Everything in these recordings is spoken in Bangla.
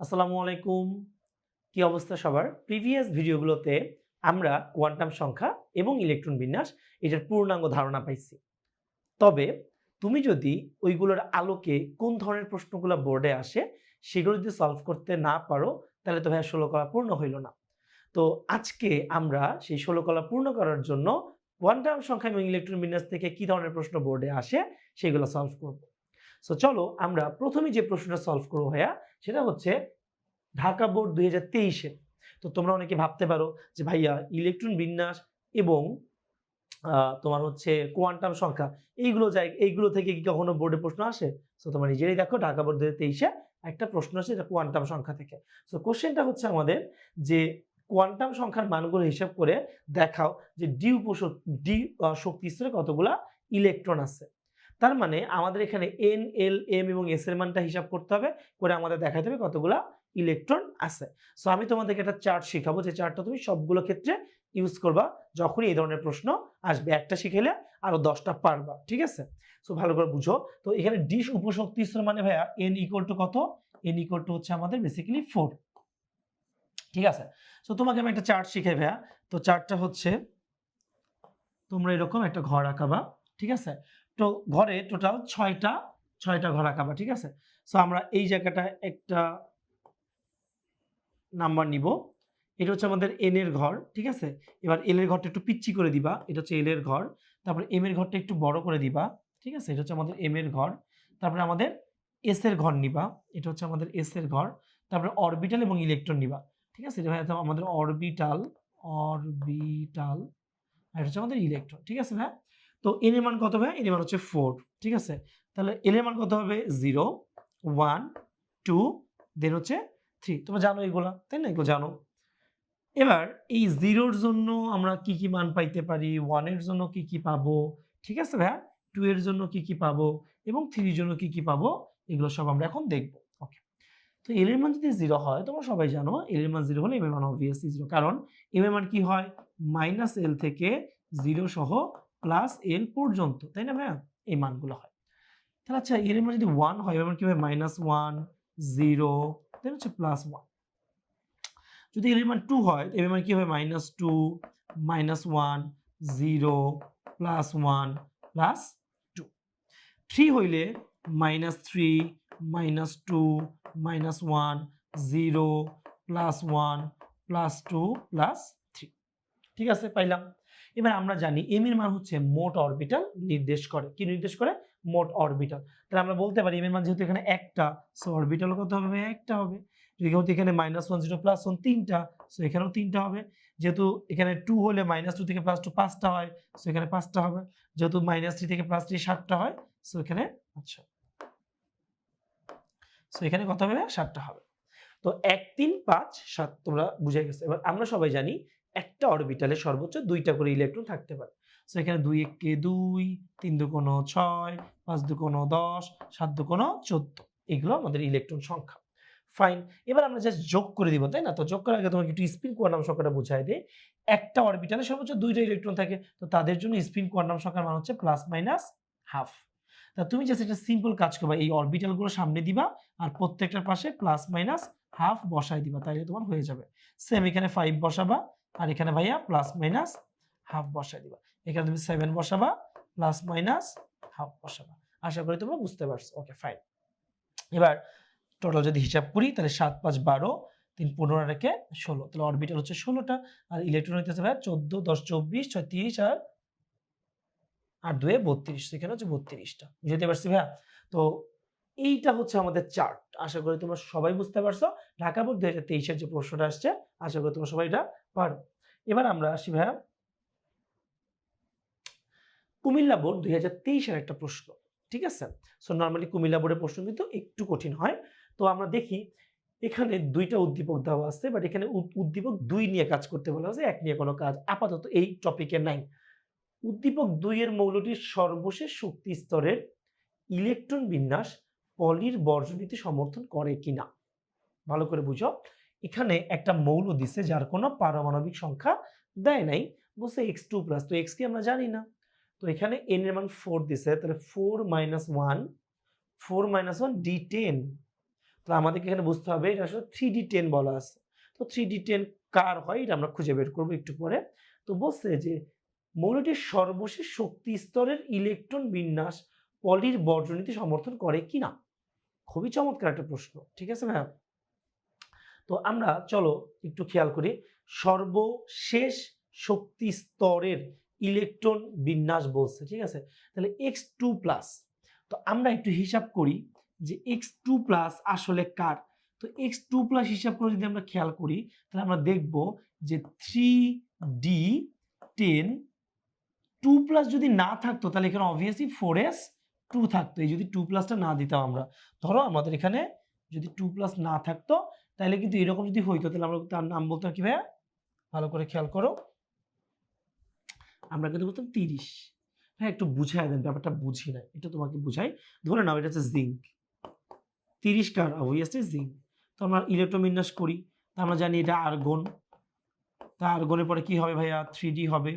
আসসালামু আলাইকুম। কি অবস্থা সবার? প্রিভিয়াস ভিডিওগুলোতে আমরা কোয়ান্টাম সংখ্যা এবং ইলেকট্রন বিন্যাস এটার পূর্ণাঙ্গ ধারণা পাইছি। তবে তুমি যদি ওইগুলোর আলোকে কোন ধরনের প্রশ্নগুলো বোর্ডে আসে সেগুলো যদি সলভ করতে না পারো, তাহলে তো ভাইয়া ষোলো কলা পূর্ণ হইল না। তো আজকে আমরা সেই ষোলো কলা পূর্ণ করার জন্য কোয়ান্টাম সংখ্যা এবং ইলেকট্রন বিন্যাস থেকে কি ধরনের প্রশ্ন বোর্ডে আসে সেগুলো সলভ করব। সো চলো আমরা প্রথমে যে প্রশ্নটা সলভ করব ভাইয়া, সেটা হচ্ছে ঢাকা বোর্ড দুই হাজার তেইশে। তো তোমরা অনেকে ভাবতে পারো যে ভাইয়া ইলেকট্রন বিন্যাস এবং তোমার হচ্ছে কোয়ান্টাম সংখ্যা, এইগুলো যায় এইগুলো থেকে কি কখনো বোর্ডে প্রশ্ন আসে? সো তোমরা নিজেরাই দেখো ঢাকা বোর্ড দুই তেইশে একটা প্রশ্ন আসে এটা কোয়ান্টাম সংখ্যা থেকে। সো কোশ্চেনটা হচ্ছে আমাদের যে কোয়ান্টাম সংখ্যার মানগুলো হিসাব করে দেখাও যে ডি উপশক ডি শক্তি স্তরে কতগুলা ইলেকট্রন আছে। তার মানে আমাদের এখানে এন এল এম এবং এস এর মানটা হিসাব করতে হবে, করে আমাদের দেখাতে হবে কতগুলা ইলেকট্রন আছে। সো আমি তোমাদেরকে একটা চার্ট শেখাবো, যে চার্টটা তুমি সবগুলো ক্ষেত্রে ইউজ করবা যখনই এই ধরনের প্রশ্ন আসবে। একটা শিখেলে আরও দশটা পারবা, ঠিক আছে? সো ভালো করে বুঝো। তো এখানে ডিশ উপশক্তি স্তর মানে ভাইয়া এন ইকুয়াল টু কত? এন ইকুয়াল টু হচ্ছে আমাদের বেসিক্যালি ফোর ঠিক আছে? সো তোমাকে আমি একটা চার্ট শিখাই ভাইয়া। তো চার্টটা হচ্ছে তোমরা এরকম একটা ঘর আঁকাবা, ঠিক আছে? তো ঘরে টোটাল ছয়টা ছয়টা ঘর আঁকাবা, ঠিক আছে? সো আমরা এই জায়গাটায় একটা নাম্বার নিব। এটা হচ্ছে আমাদের এন এর ঘর, ঠিক আছে? এবার এল এর ঘরটা একটু পিচ্ছি করে দিবা, এটা হচ্ছে এল এর ঘর। তারপরে এম এর ঘরটা একটু বড় করে দিবা, ঠিক আছে? এটা হচ্ছে আমাদের এম এর ঘর। তারপরে আমাদের এস এর ঘর নিবা, এটা হচ্ছে আমাদের এস এর ঘর। তারপরে অরবিটাল এবং ইলেকট্রন নিবা, ঠিক আছে? এটা আমাদের অরবিটাল অরবিটাল আর এটা হচ্ছে আমাদের ইলেকট্রন ঠিক আছে ভাই? তো এন এর মান কত হবে? এন এর মান হচ্ছে ফোর ঠিক আছে? তাহলে এল এর মান কত হবে? জিরো ওয়ান টু দেন হচ্ছে থ্রি তোমরা জানো এগুলা, তাই না? এগুলো জানো। এবার এই জিরোর জন্য আমরা কি কি মান পাইতে পারি? ওয়ানের জন্য কি কি পাবো? ঠিক আছে ভাইয়া? টু এর জন্য কি কি পাবো? এবং থ্রির জন্য কি কি পাবো? এগুলো সব আমরা এখন দেখব। ওকে তো এল এর মান যদি জিরো হয়, তোমরা সবাই জানো এল এর মান জিরো হলে এম এর মান অবভিয়াসলি জিরো কারণ এম এর মান কি হয়? মাইনাস এল থেকে জিরো সহ প্লাস এল পর্যন্ত, তাই না ভাইয়া? এই মানগুলো হয়। তাহলে আচ্ছা এর মান যদি ওয়ান হয় এবার কি হবে মাইনাস ওয়ান জিরো দেন হচ্ছে প্লাস ওয়ান যদি এর মান টু হয়, এর মান কি হবে minus two minus one zero plus one plus two three হইলে minus three minus two minus one zero plus one plus two plus three ঠিক আছে, পাইলাম। এবার আমরা জানি এম এর মান হচ্ছে মোট অরবিটাল নির্দেশ করে। কি নির্দেশ করে? মোট অরবিটাল তাহলে আমরা বলতে পারি এম এর মান যেহেতু এখানে একটা সো অরবিটাল কত হবে? একটা হবে। যেহেতু এখানে minus one zero plus one তিনটা সো এখানেও তিনটা হবে। যেহেতু এখানে টু হলে মাইনাস টু থেকে প্লাস টু পাঁচটা হয় সো এখানে পাঁচটা হবে। যেহেতু মাইনাস থ্রি থেকে প্লাস থ্রি সাতটা হয় সো এখানে আচ্ছা। সো এখানে কত হবে? সাতটা হবে। তো এক তিন পাঁচ সাত, তোমরা বুঝে গেছো। এবার আমরা সবাই জানি একটা অরবিটালে সর্বোচ্চ দুইটা করে ইলেকট্রন থাকতে পারে। সো এখানে দুই এককে দুই, তিন দু দুকোনো ছয়, পাঁচ দু দুকোনো দশ, সাত দু দুকোনো চোদ্দ। এগুলো আমাদের ইলেকট্রন সংখ্যা। ফাইন এবার আমরা জাস্ট যোগ করে দিব, তাই না? তো যোগ করার আগে তোমাকে একটু স্পিন কোয়ান্টাম সংখ্যাটা বুঝাই দিই। একটা অরবিটালে সর্বোচ্চ দুইটা ইলেকট্রন থাকে, তো তাদের জন্য স্পিন কোয়ান্টাম সংখ্যার মান হচ্ছে প্লাস মাইনাস হাফ তা তুমি জাস্ট একটা সিম্পল কাজ করবা, এই অরবিটালগুলো সামনে দিবা আর প্রত্যেকটার পাশে প্লাস মাইনাস হাফ বসাই দিবা, তাইলে তোমার হয়ে যাবে। সেম এখানে ফাইভ বসাবা আর এখানে ভাইয়া প্লাস মাইনাস হাফ বসাই দিবা। এখানে তুমি সেভেন বসাবা প্লাস মাইনাস হাফ বসাবা। আশা করি তোমরা বুঝতে পারছ। ওকে ফাইন এবার টোটাল যদি হিসাব করি, তাহলে সাত পাঁচ বারো, তিন পনেরো রেখে ষোলো। তাহলে অরবিটাল হচ্ছে ষোলোটা, আর ইলেকট্রন হইতেছে ভাইয়া চোদ্দ, দশ, চব্বিশ, ছয়, তিরিশ আর আর দুয়ে বত্রিশ। সেখানে হচ্ছে বত্রিশটা। বুঝতে পারছি ভাইয়া? তো এইটা হচ্ছে আমাদের চার্ট আশা করি তোমরা সবাই বুঝতে পারছ। ঢাকা বোর্ড দুই হাজার তেইশের যে প্রশ্নটা আসছে, আশা করি তোমরা সবাই এটা পারো। এবার আমরা আসি ভাইয়া। কুমিল্লা বোর্ড দুই হাজার তেইশের একটা প্রশ্ন, ঠিক আছে? সো নর্মালি কুমিল্লা বোর্ডের প্রশ্ন কিন্তু একটু কঠিন হয়। তো আমরা দেখি, এখানে দুইটা উদ্দীপক দেওয়া আছে বাট এখানে উদ- উদ্দীপক দুই নিয়ে কাজ করতে বলা আছে এক নিয়ে কোনো কাজ আপাতত এই টপিকে নাই। উদ্দীপক দুইয়ের মৌলটির সর্বশেষ শক্তি স্তরের ইলেকট্রন বিন্যাস পলির বর্জনীতি সমর্থন করে কিনা? ভালো করে বুঝো। এখানে একটা মৌল দিছে যার কোনো পারমাণবিক সংখ্যা দেয় নাই। বলছে এক্স টু প্লাস তো এক্স কি আমরা জানি না। তো এখানে এন এর মান ফোর দিছে, তাহলে four minus one four minus one D ten তাহলে আমাদেরকে এখানে বুঝতে হবে, এটা আসলে থ্রি ডি টেন বলা আছে। তো থ্রি ডি টেন কার হয়, এটা আমরা খুঁজে বের করব একটু পরে। তো বলছে যে মৌলটির সর্বশেষ শক্তি স্তরের ইলেকট্রন বিন্যাস পলির বর্জনীতি সমর্থন করে কি না খুবই চমৎকার একটা প্রশ্ন, ঠিক আছে ভাইয়া? তো আমরা, চলো একটু খেয়াল করি, সর্বশেষ শক্তি স্তরের ইলেকট্রন বিন্যাস বলছে, ঠিক আছে? তাহলে এক্স টু প্লাস তো আমরা একটু হিসাব করি যে এক্স টু প্লাস আসলে কার? তো এক্স টু প্লাস হিসাব করে যদি আমরা খেয়াল করি, তাহলে আমরা দেখব যে three D ten two plus যদি না থাকতো, তাহলে এখানে অবভিয়াসলি ফোর এস টু থাকতো, এই যদি টু প্লাসটা না দিতাম আমরা। ধরো আমাদের এখানে যদি টু প্লাস না থাকতো, তাহলে কিন্তু এরকম যদি হইতো, তাহলে আমরা তার নাম বলতাম কি ভাইয়া? ভালো করে খেয়াল করো। আমরা কিন্তু বলতাম তিরিশ। হ্যাঁ একটু বুঝাই দেন, ব্যাপারটা বুঝি না এটা তোমাকে বুঝাই। ধরে নাও, এটা হচ্ছে জিঙ্ক তিরিশ কার? অবভিয়াসলি জিঙ্ক তো আমরা ইলেকট্রোবিন্যাস করি, তা আমরা জানি এটা আর্গন তা আর্গনের পরে কি হবে ভাইয়া? থ্রি হবে।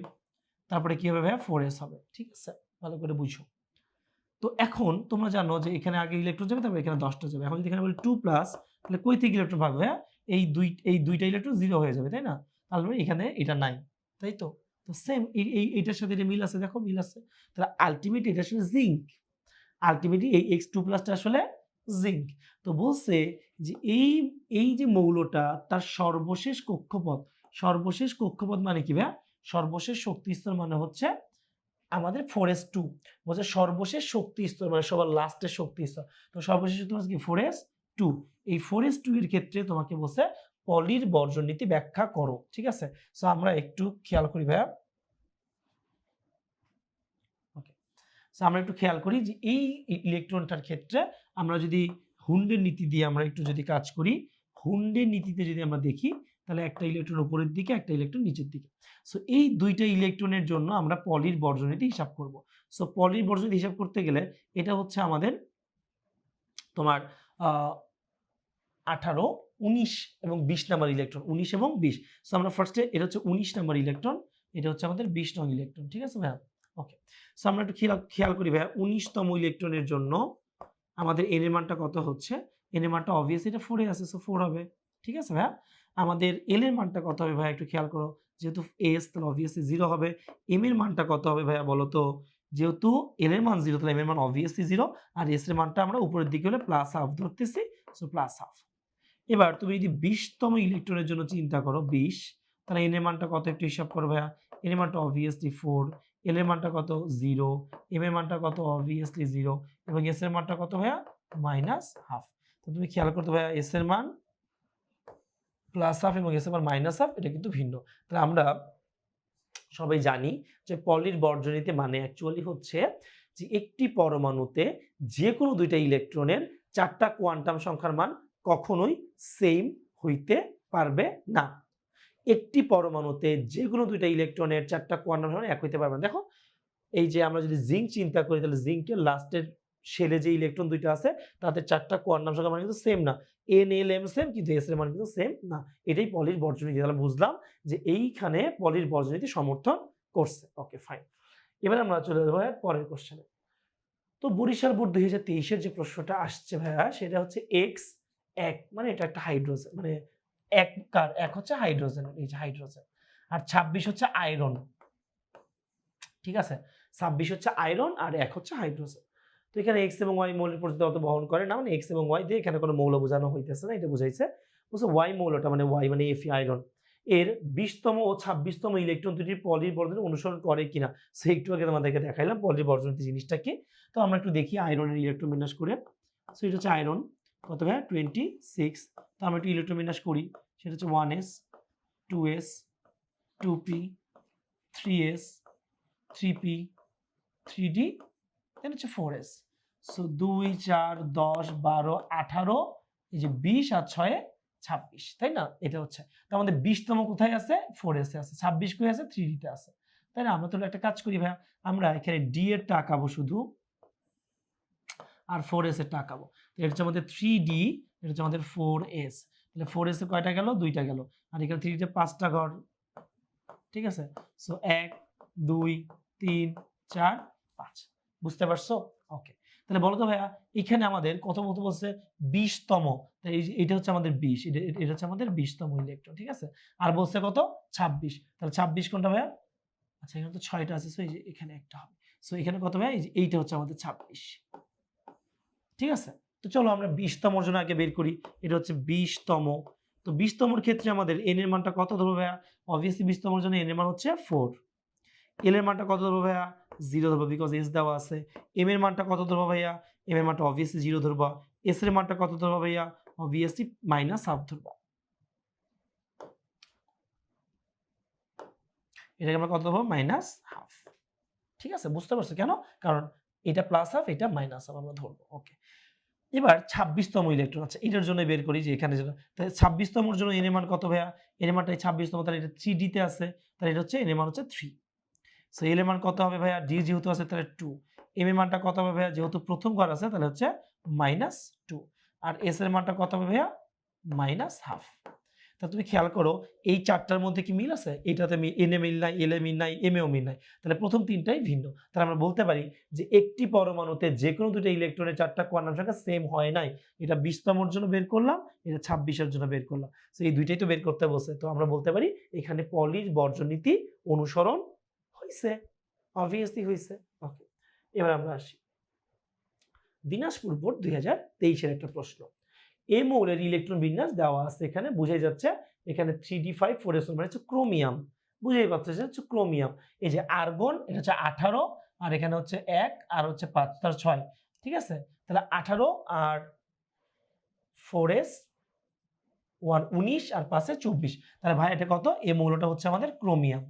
তারপরে কি হবে ভাইয়া? ফোর হবে। ঠিক আছে? ভালো করে বুঝো। তো এখন তোমরা জানো যে এখানে আগে ইলেকট্রন যাবে, তারপরে এখানে দশটা যাবে। এখন যদি এখানে বলি টু প্লাস তাহলে কই থেকে ইলেকট্রন ভাগবে ভাইয়া এই দুই, এই দুইটা ইলেকট্রন জিরো হয়ে যাবে, তাই না? তাহলে এখানে এটা নাই তাই তো? তো সেম এই এই এইটার সাথে এটা মিল আছে, দেখো মিল আছে। তাহলে আলটিমেট এটা আসলে জিঙ্ক আলটিমেটলি এই এক্স টু প্লাসটা আসলে জিঙ্ক তো বলছে যে এই এই যে মৌলটা তার সর্বশেষ কক্ষপথ সর্বশেষ কক্ষপথ মানে কি ভাইয়া? সর্বশেষ শক্তি স্তর মানে হচ্ছে আমাদের ফোর এস টু বলছে সর্বশেষ শক্তি স্তর মানে সবার লাস্টের শক্তি স্তর। তো সর্বশেষ শক্তি স্তর কি ফোর এস টু এই ফোর এস টু এর ক্ষেত্রে তোমাকে বলছে পলির বর্জন নীতি ব্যাখ্যা করো, ঠিক আছে? সো আমরা একটু খেয়াল করি ভাইয়া। সো আমরা একটু খেয়াল করি যে এই ইলেকট্রনটার ক্ষেত্রে আমরা যদি হুন্ডের নীতি দিয়ে আমরা একটু যদি কাজ করি, হুন্ডের নীতিতে যদি আমরা দেখি তাহলে একটা ইলেকট্রন উপরের দিকে, একটা ইলেকট্রন নিচের দিকে। সো এই দুইটা ইলেকট্রনের জন্য আমরা পলির বর্জনীতি হিসাব করব। সো পলির বর্জনীতি হিসাব করতে গেলে এটা হচ্ছে আমাদের তোমার আঠারো, উনিশ এবং বিশ নাম্বার ইলেকট্রন উনিশ এবং বিশ। সো আমরা ফার্স্টে এটা হচ্ছে উনিশ নাম্বার ইলেকট্রন এটা হচ্ছে আমাদের বিশ নং ইলেকট্রন ঠিক আছে ভাইয়া? ওকে সো আমরা একটু খেয়াল খেয়াল করি ভাইয়া, উনিশতম ইলেকট্রনের জন্য আমাদের এন কত হচ্ছে? এন অবভিয়াসলি এটা ফোরে আছে সো ফোর হবে। ঠিক আছে ভাইয়া? আমাদের এল এর মানটা কত হবে ভাইয়া একটু খেয়াল করো। যেহেতু এস তাহলে অবভিয়াসলি জিরো হবে। এম এর মানটা কত হবে ভাইয়া বলো তো? যেহেতু এল এর মান জিরো তাহলে এম এর মান অবভিয়াসলি জিরো আর এস এর মানটা আমরা উপরের দিকে হলে প্লাস হাফ ধরতেছি সো প্লাস হাফ এবার তুমি যদি বিশতম ইলেকট্রনের জন্য চিন্তা করো, বিশ, তাহলে এন এর মানটা কত একটু হিসাব করো ভাইয়া? এন এর মানটা অবভিয়াসলি ফোর এল এর মানটা কত? জিরো এম এর মানটা কত? অবভিয়াসলি জিরো এবং এস এর মানটা কত ভাইয়া? মাইনাস হাফ তো তুমি খেয়াল করতে ভাইয়া এস এর মান প্লাস হাফ এবং এস মান মাইনাস হাফ এটা কিন্তু ভিন্ন। তাহলে আমরা সবাই জানি যে পলির বর্জনীতে মানে অ্যাকচুয়ালি হচ্ছে যে একটি পরমাণুতে যে কোনো দুইটা ইলেকট্রনের চারটা কোয়ান্টাম সংখ্যার মান কখনোই সেম হইতে পারবে না। একটি পরমাণুতে যে কোনো দুইটা ইলেকট্রনের চারটা কোয়ান্টাম সংখ্যা এক হইতে পারবে না। দেখো, এই যে আমরা যদি জিঙ্ক চিন্তা করি, তাহলে জিঙ্কের লাস্টের শেলে যে ইলেকট্রন দুইটা আছে তাদের চারটা কোয়ান্টাম সংখ্যা মানে কিন্তু সেম না। এন এল এম সেম কিন্তু এস এর মান কিন্তু সেম না। এটাই পলির বর্জনীতি, তাহলে বুঝলাম যে এইখানে পলির বর্জনীতি সমর্থন করছে। ওকে ফাইন এবার আমরা চলে যাব পরের কোশ্চেনে তো বরিশাল বোর্ড দুই হাজার তেইশের যে প্রশ্নটা আসছে ভাইয়া, সেটা হচ্ছে এক্স এক মানে এটা একটা হাইড্রোজেন মানে এক কার, এক হচ্ছে হাইড্রোজেন, এই যে হাইড্রোজেন। আর ছাব্বিশ হচ্ছে আয়রন। ঠিক আছে? ছাব্বিশ হচ্ছে আয়রন আর এক হচ্ছে হাইড্রোজেন। তো এখানে এক্স এবং ওয়াই মৌলের পরিচিতি অত বহন করে না মানে এক্স এবং ওয়াই দিয়ে এখানে কোনো মৌল বোঝানো হইতেছে না, এটা বুঝাইছে। বলছে ওয়াই মৌলটা মানে ওয়াই মানে এফি আয়রন। এর বিশতম ও ছাব্বিশতম ইলেকট্রন দুটি পলির বর্জন অনুসরণ করে কিনা, সে একটু আগে তোমাদেরকে দেখাইলাম পলির বর্জন জিনিসটা কি। তো আমরা একটু দেখি আয়রনের ইলেকট্রন বিন্যাস করে। সো এটা হচ্ছে আয়রন কত ভাই টোয়েন্টি সিক্স তো আমরা একটু ইলেকট্রন বিন্যাস করি। সেটা হচ্ছে one S two S two P three S three P three D then হচ্ছে ফোর এস সো দুই, চার, দশ, বারো, আঠারো, এই যে বিশ আর ছয়ে, ছাব্বিশ, তাই না? এটা হচ্ছে। তো আমাদের বিশতম কোথায় আছে? ফোর এসে আছে। ছাব্বিশ কোথায় আছে? থ্রি ডিতে আছে। তাই না? আমরা তাহলে একটা কাজ করি ভাইয়া। আমরা এখানে ডি এর টাকাবো শুধু আর ফোর এস এর টাকাবো তো এটা হচ্ছে আমাদের থ্রি ডি এটা হচ্ছে আমাদের ফোর এস তাহলে ফোর এসে কয়টা গেল? দুইটা গেল। আর এখানে থ্রি ডিতে পাঁচটা ঘর। ঠিক আছে? সো এক, দুই, তিন, চার, পাঁচ। বুঝতে পারছ? ওকে তাহলে বলো তো ভাইয়া, এখানে আমাদের কত মতো বলছে? বিশতম। এটা হচ্ছে আমাদের বিশ, এটা হচ্ছে আমাদের বিশতম ইলেকট্রন ঠিক আছে? আর বলছে কত? ছাব্বিশ। তাহলে ছাব্বিশ কোনটা ভাইয়া? আচ্ছা এখানে তো ছয়টা আছে সো এই যে এখানে একটা হবে। সো এখানে কত ভাইয়া? এইটা হচ্ছে আমাদের ছাব্বিশ। ঠিক আছে? তো চলো আমরা বিশতমর জন্য আগে বের করি। এটা হচ্ছে বিশতম। তো বিশতমর ক্ষেত্রে আমাদের এন এর মানটা কত ধরবো ভাইয়া? অবভিয়াসলি বিশতমর জন্য এন এর মান হচ্ছে ফোর এল এর মানটা কত ধরবো ভাইয়া? জিরো ধরবো বিকজ এস দেওয়া আছে। এম এর মানটা কত ধরবো ভাইয়া? এম এর মানটা অবভিয়াসলি জিরো ধরবো। এস এর মানটা কত ধরবো ভাইয়া? অবভিয়াসলি মাইনাস হাফ ধরবো। এটাকে আমরা কত ধরবো? মাইনাস হাফ ঠিক আছে? বুঝতে পারছ কেন? কারণ এটা প্লাস হাফ এটা মাইনাস হাফ আমরা ধরবো। ওকে এবার ছাব্বিশতম ইলেকট্রন আছে। এটার জন্য বের করি যে এখানে যেটা তাহলে ছাব্বিশতমর জন্য এন এর মান কত ভাইয়া? এর মানটা ছাব্বিশতম, তাহলে এটা থ্রি ডিতে আছে। তাহলে এটা হচ্ছে এন এর মান হচ্ছে থ্রি সো এল এর মান কত হবে ভাইয়া? ডি যেহেতু আছে, তাহলে টু এম এর মানটা কত হবে ভাইয়া? যেহেতু প্রথম ঘর আছে, তাহলে হচ্ছে মাইনাস টু আর এস এর মানটা কত হবে ভাইয়া? মাইনাস হাফ তা তুমি খেয়াল করো, এই চারটার মধ্যে কি মিল আছে? এটাতে এন এ মিল নাই এল এ মিল নাই এম এও মিল নাই। তাহলে প্রথম তিনটাই ভিন্ন। তাহলে আমরা বলতে পারি যে একটি পরমাণুতে যে কোনো দুটো ইলেকট্রনের চারটা কোয়ান্টাম সংখ্যা সেম হয় নাই। এটা বিশতমর জন্য বের করলাম, এটা ছাব্বিশের জন্য বের করলাম। তো এই দুইটাই তো বের করতে বসে তো আমরা বলতে পারি এখানে পলির বর্জনীতি অনুসরণ হয়েছে অবভিয়াসলি হয়েছে ওকে এবার আমরা আসি। দিনাজপুর বোর্ড দুই হাজার তেইশের একটা প্রশ্ন। এ মৌলের ইলেকট্রন বিন্যাস দেওয়া আছে এখানে, বোঝাই যাচ্ছে এখানে three D five four S মানে হচ্ছে ক্রোমিয়াম বুঝাই পাচ্ছে হচ্ছে ক্রোমিয়াম এই যে আর্গন এটা হচ্ছে আঠারো, আর এখানে হচ্ছে এক, আর হচ্ছে পাঁচ, তার ছয়। ঠিক আছে? তাহলে আঠারো আর ফোর এস ওয়ান উনিশ, আর পাঁচে চব্বিশ। তাহলে ভাই, এটা কত? এ মৌলটা হচ্ছে আমাদের ক্রোমিয়াম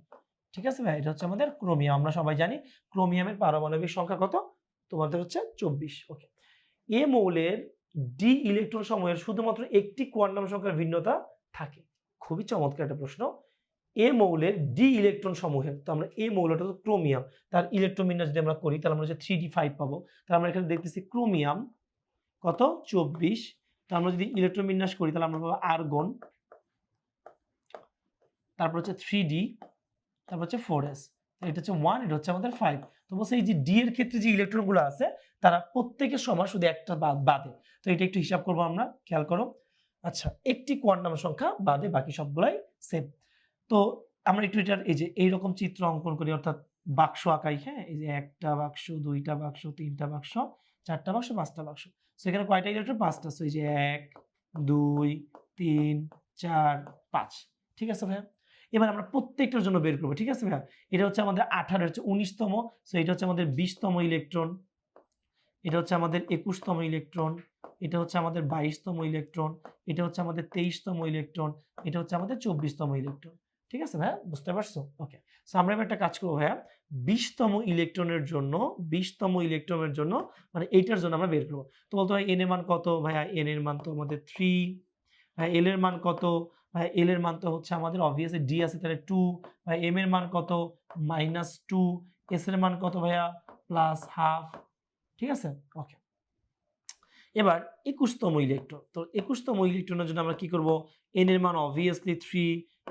ঠিক আছে ভাই? এটা হচ্ছে আমাদের ক্রোমিয়াম। আমরা সবাই জানি ক্রোমিয়ামের পারমাণবিক সংখ্যা কত? তোমাদের হচ্ছে চব্বিশ। ওকে। এ মৌলের ডি ইলেকট্রন সমূহের শুধুমাত্র একটি কোয়ান্টাম সংখ্যার ভিন্নতা থাকে। খুবই চমৎকার একটা প্রশ্ন। এ মৌলের ডি ইলেকট্রন সমূহের, তো আমরা এ মৌলটা তো ক্রোমিয়াম। তার ইলেকট্রন বিন্যাস যদি আমরা করি, তাহলে আমরা হচ্ছে থ্রি ডি ফাইভ পাবো। তাহলে আমরা এখানে দেখতেছি ক্রোমিয়াম কত? চব্বিশ। তো আমরা যদি ইলেকট্রন বিন্যাস করি, তাহলে আমরা পাবো আর্গন তারপর হচ্ছে থ্রি ডি তারপর হচ্ছে ফোর এস এটা হচ্ছে ওয়ান এটা হচ্ছে আমাদের ফাইভ তো বলছে এই যে ডি এর ক্ষেত্রে যে ইলেকট্রনগুলো আছে, তারা প্রত্যেকের সমান শুধু একটা বাদ। তো এটা একটু হিসাব করব আমরা, খেয়াল করো। আচ্ছা একটি কোয়ান্টাম সংখ্যা বাদে বাকি সবগুলাই সেম তো আমরা একটু এটার এই যে এইরকম চিত্র অঙ্কন করি, অর্থাৎ বাক্স আঁকাই হ্যাঁ? এই যে একটা বাক্স, দুইটা বাক্স, তিনটা বাক্স, চারটা বাক্স, পাঁচটা বাক্স। সেখানে কয়টা ইলেকট্রন পাঁচটা। এই যে এক, দুই, তিন, চার, পাঁচ। ঠিক আছে ভাইয়া? এবার আমরা প্রত্যেকটার জন্য বের করব, ঠিক আছে ভাইয়া? এটা হচ্ছে আমাদের আঠারো হচ্ছে উনিশতম সো এটা হচ্ছে আমাদের বিশতম ইলেকট্রন এটা হচ্ছে আমাদের একুশতম ইলেকট্রন এটা হচ্ছে আমাদের বাইশতম ইলেকট্রন এটা হচ্ছে আমাদের তেইশতম ইলেকট্রন এটা হচ্ছে আমাদের চব্বিশতম ইলেকট্রন ঠিক আছে ভাইয়া? বুঝতে পারছ? ওকে সো আমরা এবার একটা কাজ করব ভাইয়া, বিশতম ইলেকট্রনের জন্য, বিশতম ইলেকট্রনের জন্য মানে এইটার জন্য আমরা বের করব। তো বলতে ভাই এন এর মান কত? ভাইয়া এন এর মান তো আমাদের থ্রি ভাই এল এর মান কত? ভাই এল এর মান তো হচ্ছে আমাদের অবভিয়াসলি ডি আছে, তাহলে টু ভাই এম এর মান কত? মাইনাস টু এস এর মান কত ভাইয়া? প্লাস হাফ ঠিক আছে? ওকে এবার একুশতম ইলেকট্রন তো একুশতম ইলেকট্রনের জন্য আমরা কি করব? এন এর মান অবভিয়াসলি থ্রি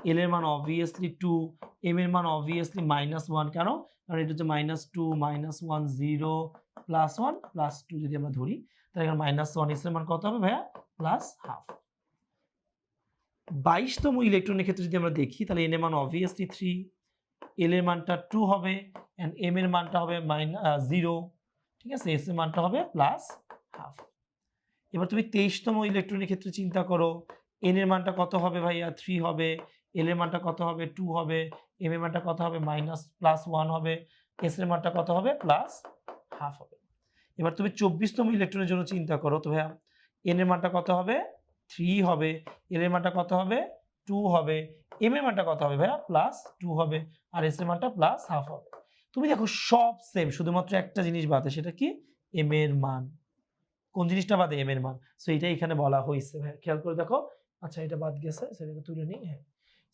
এল এর মান অবভিয়াসলি টু এম এর মান অবভিয়াসলি মাইনাস ওয়ান কেন? কারণ এটা হচ্ছে minus two minus one zero plus one plus two যদি আমরা ধরি, তাহলে এখানে মাইনাস ওয়ান এস এর মান কত হবে ভাইয়া? প্লাস হাফ বাইশতম ইলেকট্রনের ক্ষেত্রে যদি আমরা দেখি, তাহলে এন এর মান অবভিয়াসলি থ্রি এল এর মানটা টু হবে অ্যান্ড এম এর মানটা হবে মাইনাস জিরো ঠিক আছে? এস এর মানটা হবে প্লাস হাফ এবার তুমি তেইশতম ইলেকট্রনের ক্ষেত্রে চিন্তা করো এন এর মানটা কত হবে ভাইয়া? থ্রি হবে এল এর মানটা কত হবে? টু হবে এম এর মানটা কত হবে? মাইনাস প্লাস ওয়ান হবে এস এর মানটা কত হবে? প্লাস হাফ হবে। এবার তুমি চব্বিশতম ইলেকট্রনের জন্য চিন্তা করো তো ভাইয়া এন এর মানটা কত হবে? থ্রি হবে এল এর মানটা কত হবে? টু হবে। এম এর মানটা কত হবে ভাইয়া? প্লাস টু হবে। আর এস এর মানটা প্লাস হাফ হবে। তুমি দেখো সব সেম শুধুমাত্র একটা জিনিস বাদে, সেটা কি? এম এর মান। কোন জিনিসটা বাদে? এম এর মান। সো এটা এখানে বলা হয়েছে ভাই খেয়াল করে দেখো। আচ্ছা এটা বাদ গেছে, সেটাকে তুলে নিই হ্যাঁ।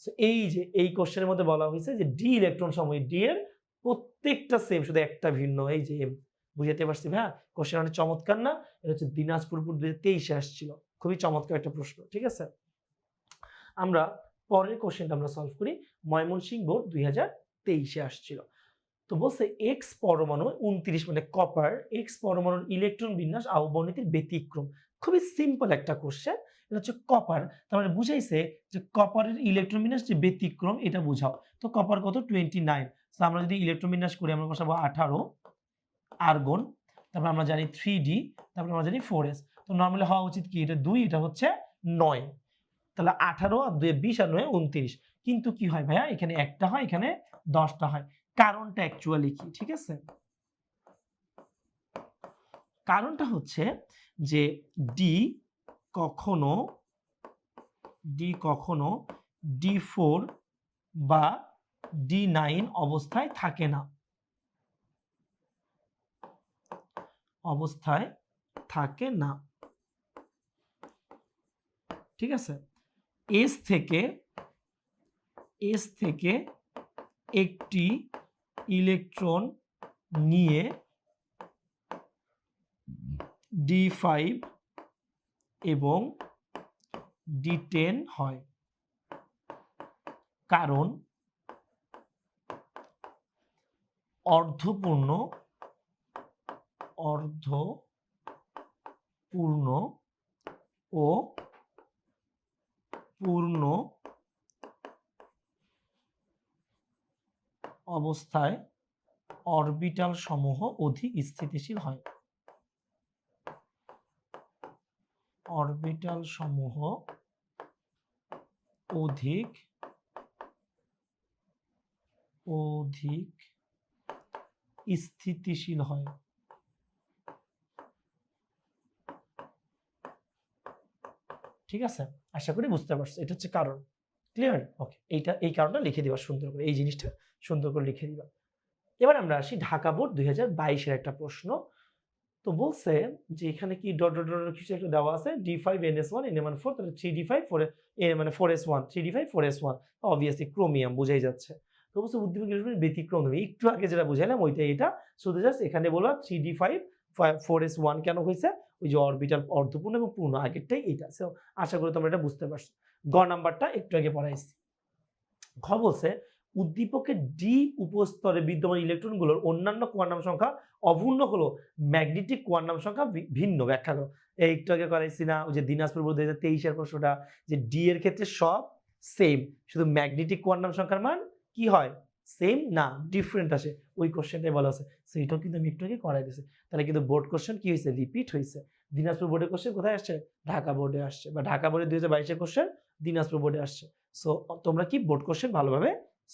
সো এই যে, এই কোশ্চেনের মধ্যে বলা হয়েছে যে ডি ইলেকট্রন সময় ডি এর প্রত্যেকটা সেম শুধু একটা ভিন্ন। এই যে এম বুঝাতে পারছি ভাইয়া? কোশ্চেন অনেক চমৎকার না? এটা হচ্ছে দিনাজপুর দু হাজার তেইশে আসছিল। খুবই চমৎকার একটা প্রশ্ন, ঠিক আছে? আমরা পরের কোশ্চেনটা আমরা সলভ করি। ময়মনসিংহ বোর্ড দুই হাজার তেইশে আসছিল। তো বলছে এক্স পরমাণু উনত্রিশ মানে কপার এক্স পরমাণুর ইলেকট্রন বিন্যাস আহ্বনীতির ব্যতিক্রম। খুবই সিম্পল একটা কোশ্চেন এটা হচ্ছে কপার তার মানে বুঝাইছে যে কপারের ইলেকট্রন বিন্যাস যে ব্যতিক্রম, এটা বুঝাও। তো কপার কত? টোয়েন্টি নাইন তো আমরা যদি ইলেকট্রন বিন্যাস করি, আমরা বসাবো আঠারো আর্গন তারপর আমরা জানি থ্রি ডি তারপর আমরা জানি ফোর এস তো নর্মালি হওয়া উচিত কি? এটা দুই, এটা হচ্ছে নয়। তাহলে আঠারো আর দুই বিশ আর নয় উনত্রিশ কিন্তু কি হয় ভাইয়া? এখানে একটা হয়, এখানে দশটা হয়। কারণটা অ্যাকচুয়ালি কি? ঠিক আছে? কারণটা হচ্ছে যে ডি কখনো ডি কখনো ডি ফোর বা ডি নাইন অবস্থায় থাকে না। অবস্থায় থাকে না। ঠিক আছে? এস থেকে এস থেকে একটি ইলেকট্রন নিয়ে ডি ফাইভ এবং ডি টেন হয়। কারণ অর্ধপূর্ণ অর্ধপূর্ণ ও পূর্ণ অবস্থায় অরবিটাল সমূহ অধিক স্থিতিশীল হয়। অরবিটাল সমূহ অধিক অধিক স্থিতিশীল হয়। ঠিক আছে? আশা করি বুঝতে পারছ। এটা হচ্ছে কারণ। ক্লিয়ার ওকে এইটা, এই কারণটা লিখে দিবা সুন্দর করে। এই জিনিসটা সুন্দর করে লিখে দিবা। এবার আমরা আসি ঢাকা বোর্ড দুই হাজার বাইশের একটা প্রশ্ন। তো বলছে যে এখানে কি ডট ডট ডট কিছু একটা দেওয়া আছে? D five N S one N মানে ফোর তাহলে থ্রি ডি ফাইভ ফোর এ মানে four S one three D five four S one obviously chromium বোঝাই যাচ্ছে। তো বলছে উদ্দীপক ব্যতিক্রম। একটু আগে যেটা বুঝাইলাম, ওইটাই এটা। শুধু জাস্ট এখানে বলো three D five four S one কেন হয়েছে? ওই যে অরবিটাল অর্ধপূর্ণ এবং পূর্ণ, আগেরটাই এটা। সো আশা করি তোমরা এটা বুঝতে পারছ। গ নাম্বারটা একটু আগে পড়াইছি ঘ বলছে উদ্দীপকের ডি উপস্তরে বিদ্যমান ইলেকট্রনগুলোর অন্যান্য কোয়ান্টাম সংখ্যা অপূর্ণ হলো ম্যাগনেটিক কোয়ান্টাম সংখ্যা ভিন্ন ব্যাখ্যা করো। এই একটু আগে করাইছি না, ওই যে দিনাজপুর দুই হাজার তেইশের প্রশ্নটা যে ডি এর ক্ষেত্রে সব সেম শুধু ম্যাগনেটিক কোয়ান্টাম সংখ্যার মান কি হয়? সেম না ডিফারেন্ট আসে। ওই কোশ্চেনটাই বলা আছে। সেইটাও কিন্তু আমি একটু আগে করাই দিয়েছি তাহলে কিন্তু বোর্ড কোশ্চেন কি হয়েছে? রিপিট হয়েছে। দিনাজপুর বোর্ডের কোশ্চেন কোথায় আসছে? ঢাকা বোর্ডে আসছে। বা ঢাকা বোর্ডে দুই হাজার বাইশের কোশ্চেন দিনাজপুর বোর্ডে আসছে। সো তোমরা কি বোর্ড কোশ্চেন ভালোভাবে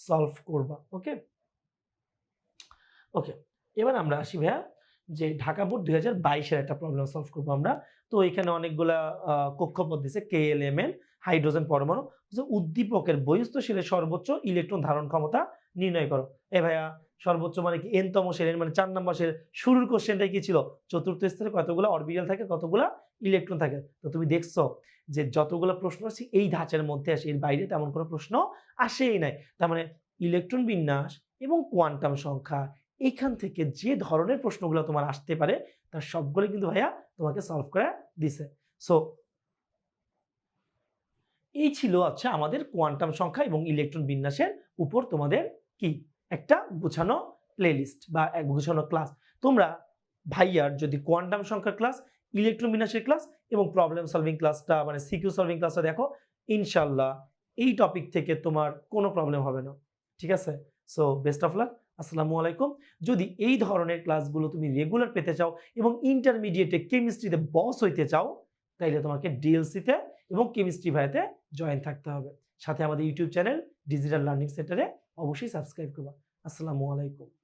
সলভ করবা? ওকে ওকে এবার আমরা আসি ভাইয়া, যে ঢাকা বোর্ড দুই হাজার বাইশের একটা প্রবলেম সলভ করব আমরা। তো এখানে অনেকগুলা কক্ষপথ দিছে। K L M N hydrogen পরমাণু। উদ্দীপকের বহিস্থ শেলের সর্বোচ্চ ইলেকট্রন ধারণ ক্ষমতা নির্ণয় করো। এ ভাইয়া, সর্বোচ্চ মানে কি? এনতম শেলের মানে চার নম্বর শেলের শুরুর কোশ্চেনটাই কি ছিল? চতুর্থ স্তরে কতগুলো অরবিটাল থাকে, কতগুলা ইলেকট্রন থাকে? তো তুমি দেখছ যে যতগুলো প্রশ্ন আছে, এই ধাঁচের মধ্যে আসে, এর বাইরে তেমন কোনো প্রশ্ন আসেই নাই। তার মানে ইলেকট্রন বিন্যাস এবং কোয়ান্টাম সংখ্যা, এখান থেকে যে ধরনের প্রশ্নগুলো তোমার আসতে পারে, তার সবগুলো কিন্তু ভাইয়া তোমাকে সলভ করে দিছে। সো এই ছিল আচ্ছা আমাদের কোয়ান্টাম সংখ্যা এবং ইলেকট্রন বিন্যাসের উপর তোমাদের কি? একটা গোছানো প্লেলিস্ট বা এক গোছানো ক্লাস তোমরা ভাইয়ার যদি কোয়ান্টাম সংখ্যার ক্লাস ইলেকট্রন বিন্যাসের ক্লাস এবং প্রবলেম সলভিং ক্লাসটা মানে সিকিউ সলভিং ক্লাসটা দেখো, ইনশাল্লাহ এই টপিক থেকে তোমার কোনো প্রবলেম হবে না। ঠিক আছে? সো বেস্ট অফ লাক আসসালামু আলাইকুম। যদি এই ধরনের ক্লাসগুলো তুমি রেগুলার পেতে চাও এবং ইন্টারমিডিয়েটে কেমিস্ট্রিতে বস হইতে চাও, তাইলে তোমাকে ডিএলসিতে এবং কেমিস্ট্রি ভাইতে জয়েন থাকতে হবে। সাথে আমাদের ইউটিউব চ্যানেল ডিজিটাল লার্নিং সেন্টারে অবশ্যই সাবস্ক্রাইব করবা। আসসালামু আলাইকুম।